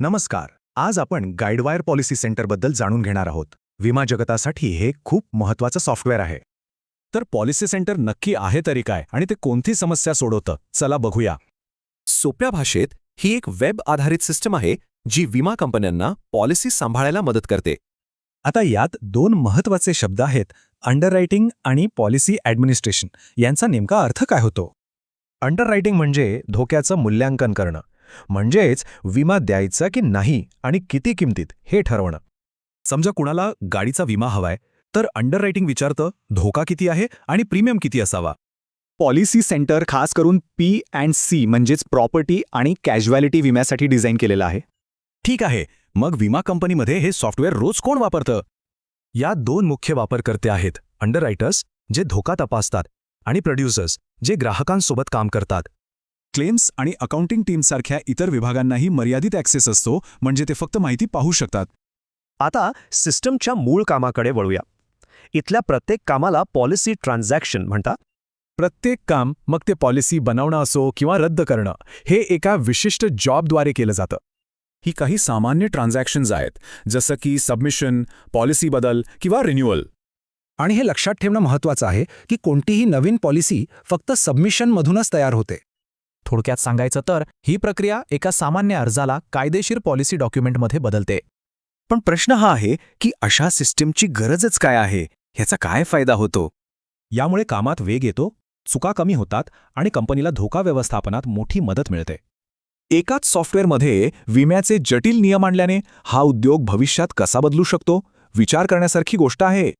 नमस्कार. आज आपण गाईडवायर पॉलिसी सेंटरबद्दल जाणून घेणार आहोत. विमा जगतासाठी हे खूप महत्वाचं सॉफ्टवेअर आहे. तर पॉलिसी सेंटर नक्की आहे तरी काय आणि ते कोणती समस्या सोडवतं चला बघूया. सोप्या भाषेत ही एक वेब आधारित सिस्टम आहे जी विमा कंपन्यांना पॉलिसी सांभाळायला मदत करते. आता यात दोन महत्त्वाचे शब्द आहेत अंडररायटिंग आणि पॉलिसी ॲडमिनिस्ट्रेशन. यांचा नेमका अर्थ काय होतो? अंडररायटिंग म्हणजे धोक्याचं मूल्यांकन करणं. म्हणजेच विमा द्यायचा की नाही आणि किती किमतीत हे ठरवणं. समजा कुणाला गाडीचा विमा हवाय तर अंडररायटिंग विचारतं धोका किती आहे आणि प्रीमियम किती असावा. पॉलिसी सेंटर खास करून पी अँड सी म्हणजेच प्रॉपर्टी आणि कॅज्युअलिटी विम्यासाठी डिझाईन केलेलं आहे. ठीक आहे मग विमा कंपनीमध्ये हे सॉफ्टवेअर रोज कोण वापरतं? या दोन मुख्य वापरकर्ते आहेत अंडररायटर्स जे धोका तपासतात आणि प्रोड्युसर्स जे ग्राहकांसोबत काम करतात. क्लेम्स आणि अकाउंटिंग टीमसारख्या इतर विभागांनाही मर्यादित ॲक्सेस असतो म्हणजे ते फक्त माहिती पाहू शकतात. आता सिस्टमच्या मूळ कामाकडे वळूया. इथल्या प्रत्येक कामाला पॉलिसी ट्रान्झॅक्शन म्हणतात. प्रत्येक काम मग ते पॉलिसी बनवणं असो किंवा रद्द करणं हे एका विशिष्ट जॉबद्वारे केलं जातं. ही काही सामान्य ट्रान्झॅक्शन्स आहेत जसं की सबमिशन पॉलिसी बदल किंवा रिन्युअल. आणि हे लक्षात ठेवणं महत्वाचं आहे की कोणतीही नवीन पॉलिसी फक्त सबमिशनमधूनच तयार होते. थोडक्यात सांगायचं तर ही प्रक्रिया एका सामान्य अर्जाला कायदेशीर पॉलिसी डॉक्युमेंटमध्ये बदलते. पण प्रश्न हा आहे की अशा सिस्टीमची गरजच काय आहे? ह्याचा काय फायदा होतो? यामुळे कामात वेग येतो चुका कमी होतात आणि कंपनीला धोका व्यवस्थापनात मोठी मदत मिळते. एकाच सॉफ्टवेअरमध्ये विम्याचे जटिल नियम आणल्याने हा उद्योग भविष्यात कसा बदलू शकतो? विचार करण्यासारखी गोष्ट आहे.